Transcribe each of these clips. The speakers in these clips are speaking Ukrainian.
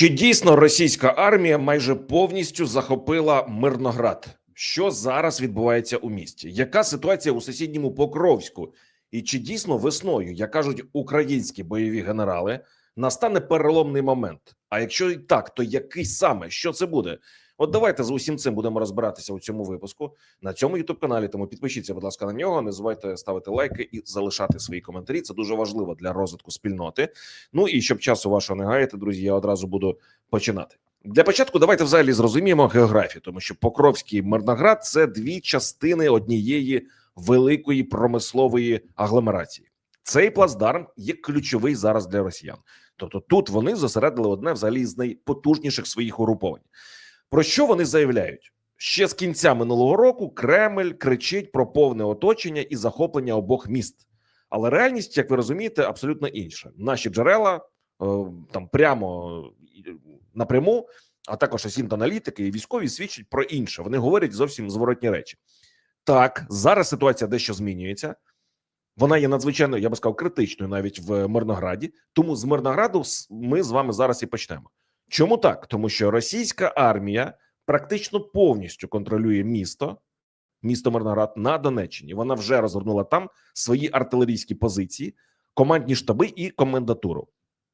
Чи дійсно російська армія майже повністю захопила Мирноград? Що зараз відбувається у місті? Яка ситуація у сусідньому Покровську? І чи дійсно весною, як кажуть українські бойові генерали, настане переломний момент? А якщо і так, то який саме що це буде? От давайте з усім цим будемо розбиратися у цьому випуску на цьому youtube каналі. Тому підпишіться, будь ласка, на нього. Не забувайте ставити лайки і залишати свої коментарі. Це дуже важливо для розвитку спільноти. Ну і щоб часу вашого не гаяти, друзі, я одразу буду починати. Для початку давайте взагалі зрозуміємо географію, тому що Покровський Мирноград це дві частини однієї великої промислової агломерації. Цей плацдарм є ключовий зараз для росіян. Тобто тут вони зосередили одне взагалі з найпотужніших своїх угруповань. Про що вони заявляють? Ще з кінця минулого року Кремль кричить про повне оточення і захоплення обох міст. Але реальність, як ви розумієте, абсолютно інша. Наші джерела е, там прямо е, напряму, а також асінт-аналітики і військові свідчать про інше. Вони говорять зовсім зворотні речі. Так, зараз ситуація дещо змінюється. Вона є надзвичайно, я би сказав, критичною навіть в Мирнограді. Тому з Мирнограду ми з вами зараз і почнемо. Чому так? Тому що російська армія практично повністю контролює місто, місто Мирноград на Донеччині. Вона вже розгорнула там свої артилерійські позиції, командні штаби і комендатуру.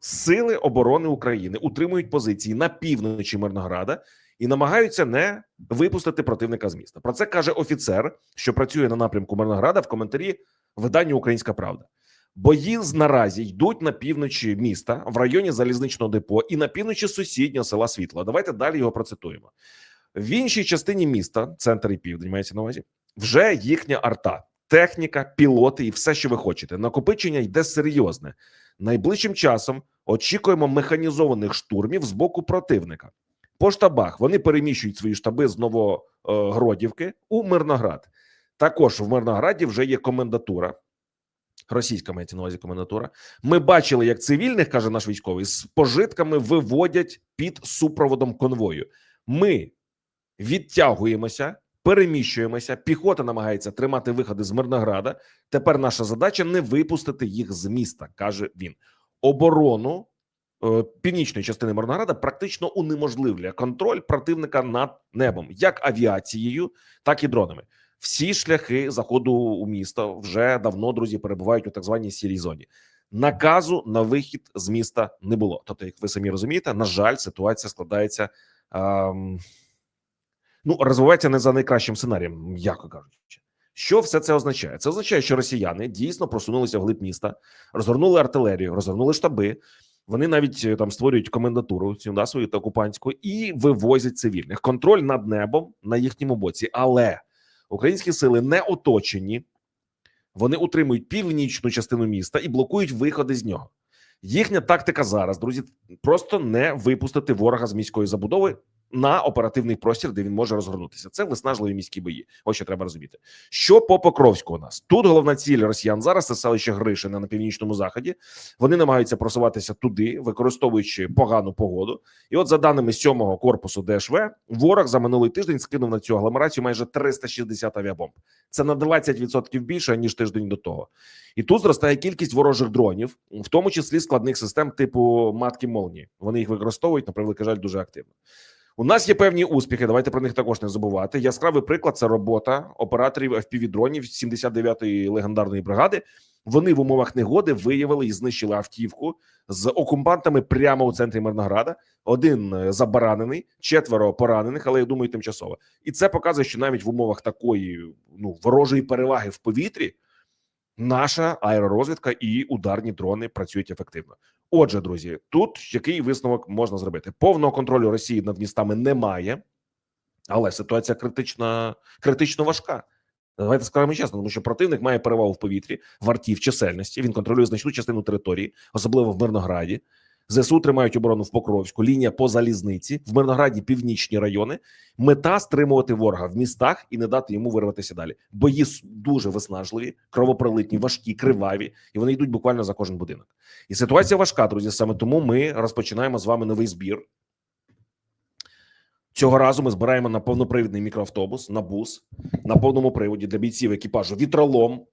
Сили оборони України утримують позиції на півночі Мирнограда і намагаються не випустити противника з міста. Про це каже офіцер, що працює на напрямку Мирнограда в коментарі виданню Українська Правда. Бої наразі йдуть на півночі міста в районі залізничного депо і на півночі сусіднього села Світло. Давайте далі його процитуємо. В іншій частині міста, центр і південь, мається на увазі, вже їхня арта, техніка, пілоти і все, що ви хочете. Накопичення йде серйозне. Найближчим часом очікуємо механізованих штурмів з боку противника. По штабах вони переміщують свої штаби з Новогродівки у Мирноград. Також в Мирнограді вже є комендатура. Російська мається на увазі комендатура. Ми бачили, як цивільних каже наш військовий з пожитками виводять під супроводом конвою. Ми відтягуємося, переміщуємося. Піхота намагається тримати виходи з Мирнограда. Тепер наша задача не випустити їх з міста, каже він. Оборону е, північної частини Мирнограда практично унеможливлює контроль противника над небом, як авіацією, так і дронами. Всі шляхи заходу у місто вже давно друзі перебувають у так званій сірій зоні. Наказу на вихід з міста не було. Тобто, як ви самі розумієте, на жаль, ситуація складається. Ем, ну розвивається не за найкращим сценарієм, м'яко кажучи. Що все це означає? Це означає, що росіяни дійсно просунулися в глиб міста, розгорнули артилерію, розгорнули штаби. Вони навіть е, там створюють комендатуру цю да, свою окупантську і вивозять цивільних. Контроль над небом на їхньому боці, але українські сили не оточені, вони утримують північну частину міста і блокують виходи з нього. Їхня тактика зараз, друзі, просто не випустити ворога з міської забудови на оперативний простір, де він може розгорнутися. Це виснажливі міські бої. Ось що треба розуміти. Що по Покровську у нас тут головна ціль росіян зараз це селище Гришине на північному заході. Вони намагаються просуватися туди, використовуючи погану погоду. І, от, за даними сьомого корпусу ДШВ, ворог за минулий тиждень скинув на цю агломерацію майже 360 авіабомб. Це на 20% більше ніж тиждень до того. І тут зростає кількість ворожих дронів, в тому числі складних систем типу матки молнії. Вони їх використовують на превеликий жаль дуже активно. У нас є певні успіхи. Давайте про них також не забувати. Яскравий приклад це робота операторів FPV-дронів 79-ї легендарної бригади. Вони в умовах негоди виявили і знищили автівку з окупантами прямо у центрі Мирнограда. Один е, забаранений, четверо поранених, але я думаю, тимчасово. І це показує, що навіть в умовах такої ну ворожої переваги в повітрі наша аеророзвідка і ударні дрони працюють ефективно. Отже, друзі, тут який висновок можна зробити? Повного контролю Росії над містами немає, але ситуація критична, критично важка. Давайте скажемо чесно, тому що противник має перевагу в повітрі, в арті, чисельності. Він контролює значну частину території, особливо в Мирнограді. ЗСУ тримають оборону в Покровську, лінія по залізниці в Мирнограді, північні райони. Мета стримувати ворога в містах і не дати йому вирватися далі. Бої дуже виснажливі, кровопролитні, важкі, криваві, і вони йдуть буквально за кожен будинок. І ситуація важка, друзі. Саме тому ми розпочинаємо з вами новий збір. Цього разу ми збираємо на повнопривідний мікроавтобус, на бус на повному приводі для бійців екіпажу вітролом.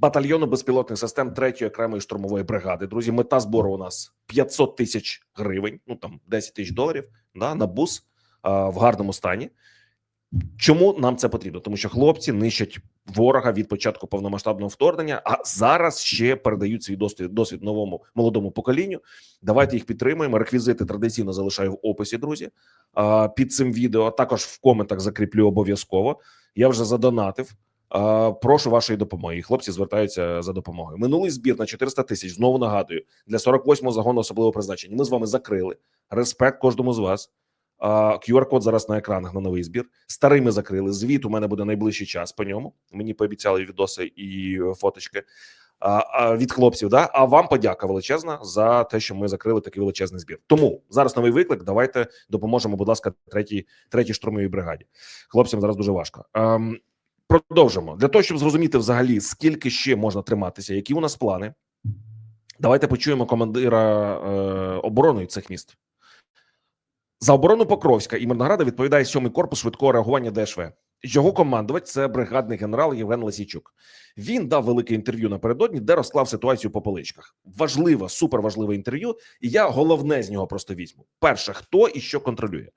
Батальйону безпілотних систем 3-ї окремої штурмової бригади. Друзі, мета збору у нас 500 тисяч гривень, ну там 10 тисяч доларів да, на бус а, в гарному стані. Чому нам це потрібно? Тому що хлопці нищать ворога від початку повномасштабного вторгнення, а зараз ще передають свій досвід досвід новому молодому поколінню. Давайте їх підтримуємо. Реквізити традиційно залишаю в описі, друзі. Під цим відео також в коментах закріплю обов'язково. Я вже задонатив. Прошу вашої допомоги. Хлопці звертаються за допомогою. Минулий збір на 400 тисяч. Знову нагадую для 48-го загону особливого призначення. Ми з вами закрили. Респект кожному з вас. QR-код зараз на екранах на новий збір. Старий ми закрили. Звіт у мене буде найближчий час по ньому. Мені пообіцяли відоси і фоточки від хлопців. Да? А вам подяка величезна за те, що ми закрили такий величезний збір. Тому зараз новий виклик. Давайте допоможемо, будь ласка, третій третій штурмовій бригаді. Хлопцям зараз дуже важко. Продовжимо для того, щоб зрозуміти взагалі скільки ще можна триматися, які у нас плани. Давайте почуємо командира е, оборони цих міст. За оборону Покровська і Мирнограда відповідає сьомий корпус швидкого реагування ДШВ. Його командувач це бригадний генерал Євген Лисійчук. Він дав велике інтерв'ю напередодні, де розклав ситуацію по поличках. Важливе, суперважливе інтерв'ю. І я головне з нього просто візьму. Перше, хто і що контролює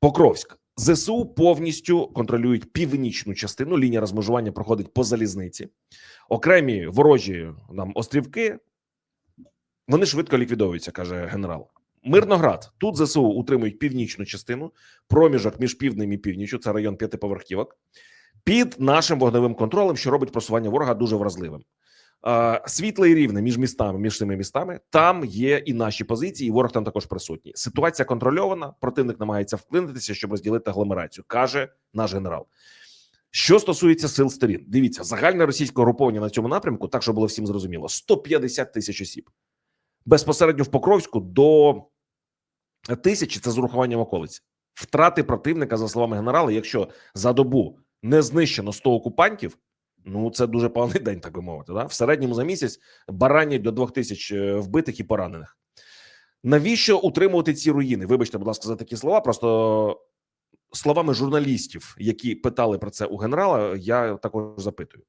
Покровськ. ЗСУ повністю контролюють північну частину. Лінія розмежування проходить по залізниці. Окремі ворожі нам острівки. Вони швидко ліквідовуються, каже генерал. Мирноград тут ЗСУ утримують північну частину, проміжок між півднем і північю. Це район п'ятиповерхівок. Під нашим вогневим контролем, що робить просування ворога дуже вразливим. Світле і рівне між містами, між цими містами. Там є і наші позиції, і ворог там також присутній. Ситуація контрольована. Противник намагається вплинутися, щоб розділити агломерацію, каже наш генерал. Що стосується сил сторін, дивіться, загальне російське угруповання на цьому напрямку, так що було всім зрозуміло: 150 тисяч осіб безпосередньо в Покровську до тисячі це з урахуванням околиць. Втрати противника, за словами генерала, якщо за добу не знищено 100 окупантів, ну це дуже поганий день, так би мовити. Да? В середньому за місяць баранять до 2 тисяч е, вбитих і поранених. Навіщо утримувати ці руїни? Вибачте, будь ласка, за такі слова. Просто словами журналістів, які питали про це у генерала, я також запитую.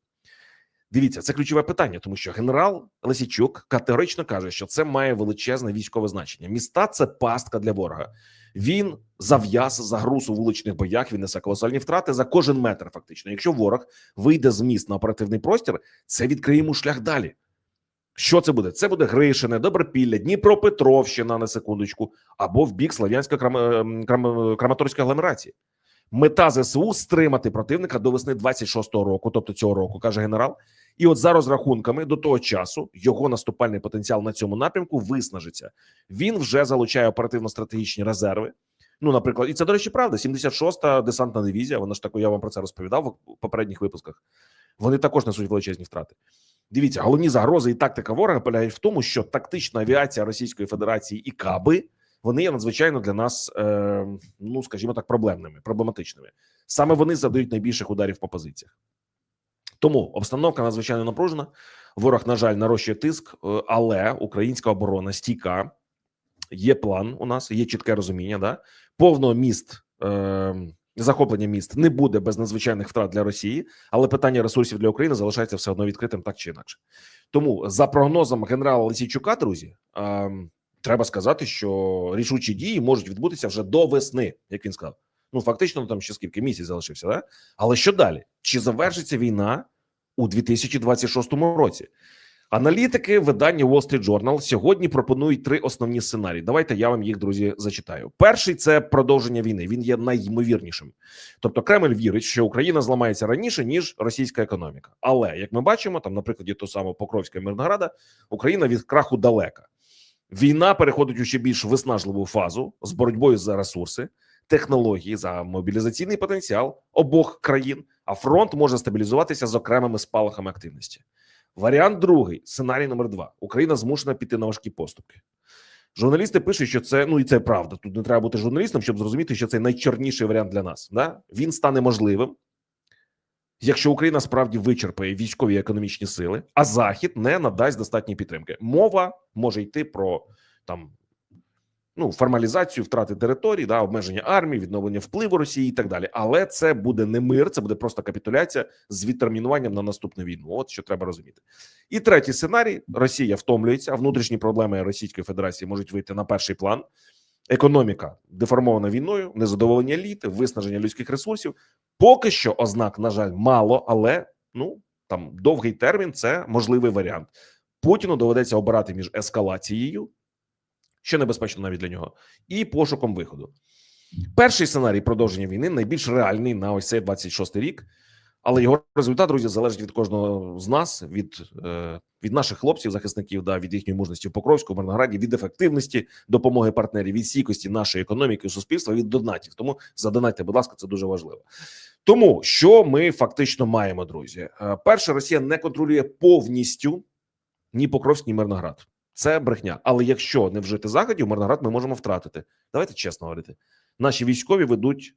Дивіться, це ключове питання, тому що генерал Лисічук категорично каже, що це має величезне військове значення. Міста це пастка для ворога. Він зав'яз загруз у вуличних боях. Він несе колосальні втрати за кожен метр. Фактично, якщо ворог вийде з міст на оперативний простір, це відкриє йому шлях далі. Що це буде? Це буде Гришине, Добропілля, Дніпропетровщина на секундочку, або в бік Слав'янської Крам... Крам... Краматорської агломерації. Мета ЗСУ стримати противника до весни 26-го року, тобто цього року, каже генерал. І от за розрахунками до того часу його наступальний потенціал на цьому напрямку виснажиться. Він вже залучає оперативно-стратегічні резерви. Ну, наприклад, і це до речі, правда. 76-та десантна дивізія. Вона ж таку, я вам про це розповідав в попередніх випусках. Вони також несуть величезні втрати. Дивіться, головні загрози і тактика ворога полягають в тому, що тактична авіація Російської Федерації і Каби вони є надзвичайно для нас, е, ну скажімо так, проблемними, проблематичними. Саме вони задають найбільших ударів по позиціях. Тому обстановка надзвичайно напружена. Ворог, на жаль, нарощує тиск, е, але українська оборона стійка. Є план у нас, є чітке розуміння. Да, повного міст е, захоплення міст не буде без надзвичайних втрат для Росії, але питання ресурсів для України залишається все одно відкритим, так чи інакше. Тому за прогнозом генерала Лисійчука, друзі, е, треба сказати, що рішучі дії можуть відбутися вже до весни, як він сказав. Ну фактично, там ще скільки місяць залишився, да? але що далі? Чи завершиться війна у 2026 році? Аналітики видання Wall Street Journal сьогодні пропонують три основні сценарії. Давайте я вам їх, друзі, зачитаю. Перший це продовження війни. Він є найймовірнішим. Тобто, Кремль вірить, що Україна зламається раніше ніж російська економіка. Але як ми бачимо, там, на прикладі того Покровська Мирнограда, Україна від краху далека. Війна переходить у ще більш виснажливу фазу з боротьбою за ресурси, технології за мобілізаційний потенціал обох країн. А фронт може стабілізуватися з окремими спалахами активності. Варіант другий, сценарій номер два: Україна змушена піти на важкі поступки. Журналісти пишуть, що це ну і це правда. Тут не треба бути журналістом, щоб зрозуміти, що це найчорніший варіант для нас. Да? Він стане можливим, якщо Україна справді вичерпає військові економічні сили, а Захід не надасть достатньої підтримки. Мова може йти про там ну формалізацію втрати територій, да, обмеження армії, відновлення впливу Росії і так далі. Але це буде не мир, це буде просто капітуляція з відтермінуванням на наступну війну. От що треба розуміти. І третій сценарій: Росія втомлюється, внутрішні проблеми Російської Федерації можуть вийти на перший план. Економіка деформована війною, незадоволення еліти, виснаження людських ресурсів. Поки що ознак, на жаль, мало, але ну там довгий термін це можливий варіант. Путіну доведеться обирати між ескалацією, що небезпечно навіть для нього, і пошуком виходу. Перший сценарій продовження війни найбільш реальний на ось цей 26 рік, але його результат, друзі, залежить від кожного з нас, від, е, від наших хлопців, захисників, да, від їхньої мужності в Покровську, Мирнограді, від ефективності допомоги партнерів, від стійкості нашої економіки, суспільства, від донатів. Тому задонайте, будь ласка, це дуже важливо. Тому що ми фактично маємо, друзі, Е, перше, Росія не контролює повністю ні Покровськ, ні Мирноград. Це брехня. Але якщо не вжити заходів, Мирноград ми можемо втратити. Давайте чесно говорити. Наші військові ведуть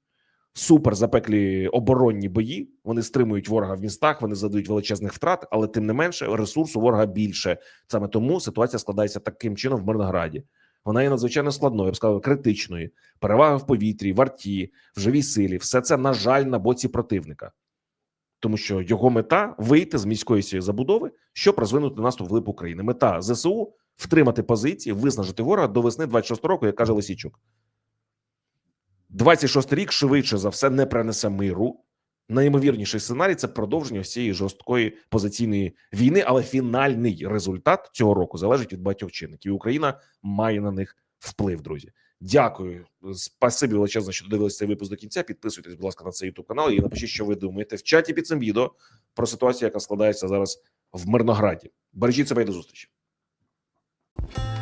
супер запеклі оборонні бої. Вони стримують ворога в містах, вони задають величезних втрат, але тим не менше ресурсу ворога більше. Саме тому ситуація складається таким чином в Мирнограді. Вона є надзвичайно складною, я б сказав, критичною. Перевага в повітрі, в арті, в живій силі. Все це на жаль на боці противника, тому що його мета вийти з міської цієї забудови, щоб розвинути наступ вглиб України. Мета ЗСУ втримати позиції, виснажити ворога до весни 26 року, як каже Лисійчук. 26 рік швидше за все не принесе миру. Найімовірніший сценарій це продовження всієї жорсткої позиційної війни, але фінальний результат цього року залежить від багатьох чинників. І Україна має на них вплив. Друзі, дякую. Спасибі величезно, що додивилися цей випуск до кінця. Підписуйтесь, будь ласка, на цей youtube канал і напишіть, що ви думаєте в чаті під цим відео про ситуацію, яка складається зараз в Мирнограді. Бережіть себе і до зустрічі. you